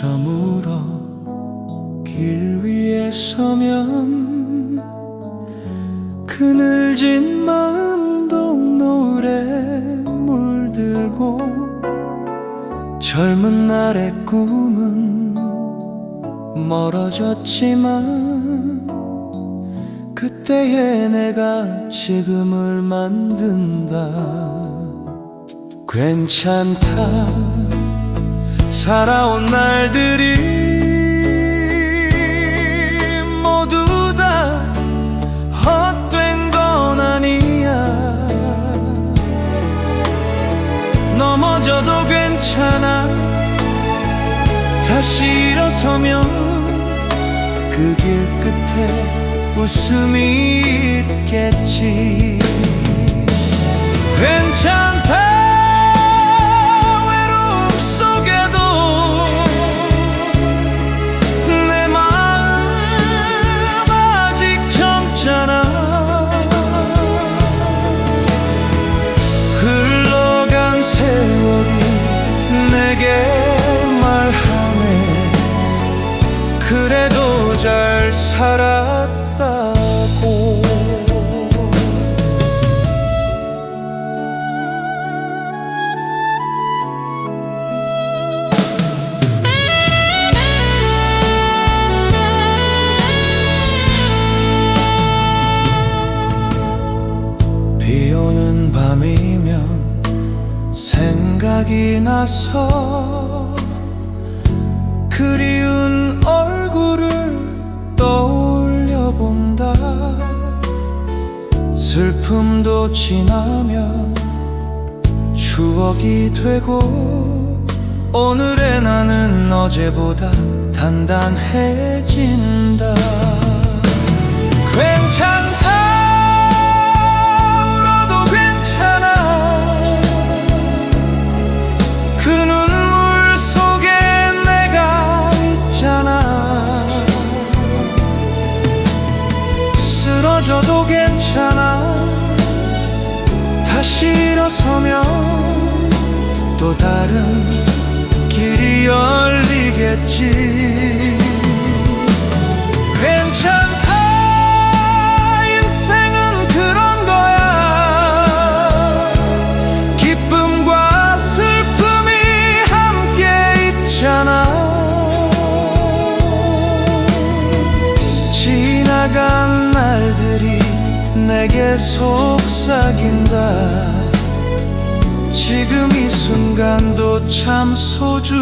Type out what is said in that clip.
저물어 길 위에 서면 그늘진 마음도 노래 물들고 젊은 날의 꿈은 멀어졌지만 그때의 내가 지금을 만든다. 괜찮다. 살아온 날들이 모두 다 헛된 건 아니야. 넘어져도 괜찮아. 다시 일어서면 그 길 끝에 웃음이 있겠지. 괜찮다 잘 살았다고. 비 오는 밤이면 생각이 나서 그리운 얼굴을 슬픔도 지나면 추억이 되고 오늘의 나는 어제보다 단단해진다. 괜찮다 쓰러져도 괜찮아. 다시 일어서면 또 다른 길이 열리겠지 내게 속삭인다. 지금 이 순간도 참 소중하다